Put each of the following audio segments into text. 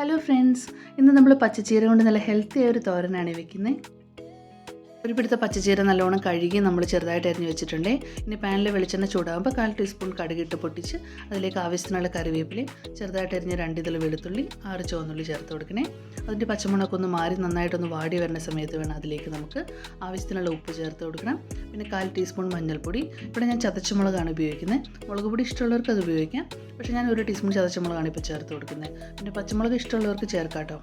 Hello friends ഇന്ന് നമ്മൾ പച്ചച്ചീര കൊണ്ട് നല്ല ഹെൽത്തി ആയ ഒരു തോരനാണ് വെക്കുന്നത് ഒരു പിടുത്ത പച്ചച്ചീര നല്ലോണം കഴുകി നമ്മൾ ചെറുതായിട്ട് അരിഞ്ഞു വെച്ചിട്ടുണ്ട്. ഇനി പാനിൽ വെളിച്ചെണ്ണ ചൂടാകുമ്പോൾ കാൽ ടീസ്പൂൺ കടുകിട്ട് പൊട്ടിച്ച് അതിലേക്ക് ആവശ്യത്തിനുള്ള കറിവേപ്പിലയും ചെറുതായിട്ട് അരിഞ്ഞ രണ്ട് ഇതിൽ വെളുത്തുള്ളി ആറ് ചുവന്നുള്ളി ചേർത്ത് കൊടുക്കണേ. അതിന്റെ പച്ചമുളകൊക്കെ ഒന്ന് മാറി നന്നായിട്ടൊന്ന് വാടി വരുന്ന സമയത്ത് വേണം അതിലേക്ക് നമുക്ക് ആവശ്യത്തിനുള്ള ഉപ്പ് ചേർത്ത് കൊടുക്കണം. പിന്നെ കാൽ ടീസ്പൂൺ മഞ്ഞൾപ്പൊടി. ഇവിടെ ഞാൻ ചതച്ചമുളകാണ് ഉപയോഗിക്കുന്നത്. മുളക് പൊടി ഇഷ്ടമുള്ളവർക്ക് അത് ഉപയോഗിക്കാം. പക്ഷേ ഞാൻ ഒരു ടീസ്പൂൺ ചതച്ചമുളകാണ് ഇപ്പോൾ ചേർത്ത് കൊടുക്കുന്നത്. പിന്നെ പച്ചമുളക് ഇഷ്ടമുള്ളവർക്ക് ചേർക്കാം കേട്ടോ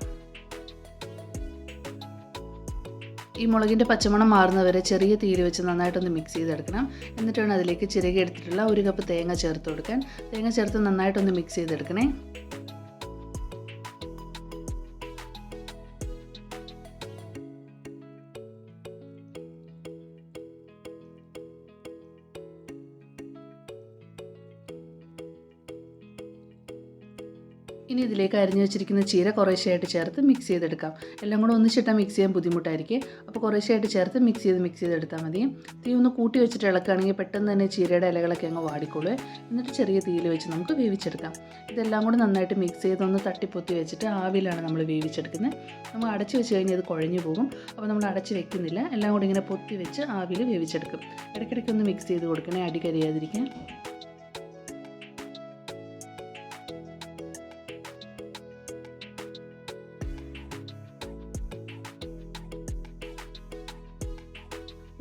ഈ മുളകിന്റെ പച്ചമണം മാറുന്നവരെ ചെറിയ തീയിൽ വെച്ച് നന്നായിട്ടൊന്ന് മിക്സ് ചെയ്തെടുക്കണം. എന്നിട്ട് വേണം അതിലേക്ക് ചിരകി എടുത്തിട്ടുള്ള ഒരു കപ്പ് തേങ്ങ ചേർത്ത് കൊടുക്കാൻ. തേങ്ങ ചേർത്ത് നന്നായിട്ടൊന്ന് മിക്സ് ചെയ്തെടുക്കണേ. ഇനി ഇതിലേക്ക് അരിഞ്ഞു വെച്ചിരിക്കുന്ന ചീര കുറേശ്ശെയായിട്ട് ചേർത്ത് മിക്സ് ചെയ്തെടുക്കാം. എല്ലാം കൂടെ ഒന്നിച്ചിട്ടാൽ മിക്സ് ചെയ്യാൻ ബുദ്ധിമുട്ടായിരിക്കും. അപ്പോൾ കുറേശ്ശെയായിട്ട് ചേർത്ത് മിക്സ് ചെയ്ത് മിക്സ് ചെയ്തെടുത്താൽ മതി. തീ ഒന്ന് കൂട്ടി വെച്ചിട്ട് ഇളക്കുകയാണെങ്കിൽ പെട്ടെന്ന് തന്നെ ചീരയുടെ ഇലകളൊക്കെ അങ്ങ് വാടിക്കോളൂ. എന്നിട്ട് ചെറിയ തീയിൽ വെച്ച് നമുക്ക് വേവിച്ചെടുക്കാം. ഇതെല്ലാം കൂടെ നന്നായിട്ട് മിക്സ് ചെയ്തൊന്ന് തട്ടിപ്പൊത്തി വെച്ചിട്ട് ആവിയിലാണ് നമ്മൾ വേവിച്ചെടുക്കുന്നത്. നമ്മൾ അടച്ച് വെച്ച് കഴിഞ്ഞാൽ ഇത് കുഴഞ്ഞു പോകും. അപ്പോൾ നമ്മൾ അടച്ച് വെക്കുന്നില്ല. എല്ലാം കൂടി ഇങ്ങനെ പൊത്തി വെച്ച് ആവിയിൽ വേവിച്ചെടുക്കും. ഇടയ്ക്കിടയ്ക്ക് ഒന്ന് മിക്സ് ചെയ്ത് കൊടുക്കണേ അടി കരിയാതിരിക്കാൻ.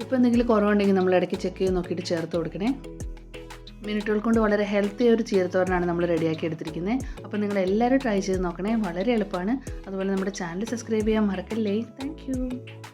ഉപ്പ് എന്തെങ്കിലും കുറവുണ്ടെങ്കിൽ നമ്മൾ ഇടയ്ക്ക് ചെക്ക് ചെയ്ത് നോക്കിയിട്ട് ചേർത്ത് കൊടുക്കണേ. മിനിറ്റുകൾ കൊണ്ട് വളരെ ഹെൽത്തി ഒരു ചീരത്തോരനാണ് നമ്മൾ റെഡിയാക്കി എടുത്തിരിക്കുന്നത് അപ്പോൾ നിങ്ങൾ എല്ലാവരും ട്രൈ ചെയ്ത് നോക്കണേ. വളരെ എളുപ്പമാണ്. അതുപോലെ നമ്മുടെ ചാനൽ സബ്സ്ക്രൈബ് ചെയ്യാൻ മറക്കല്ലേ. താങ്ക്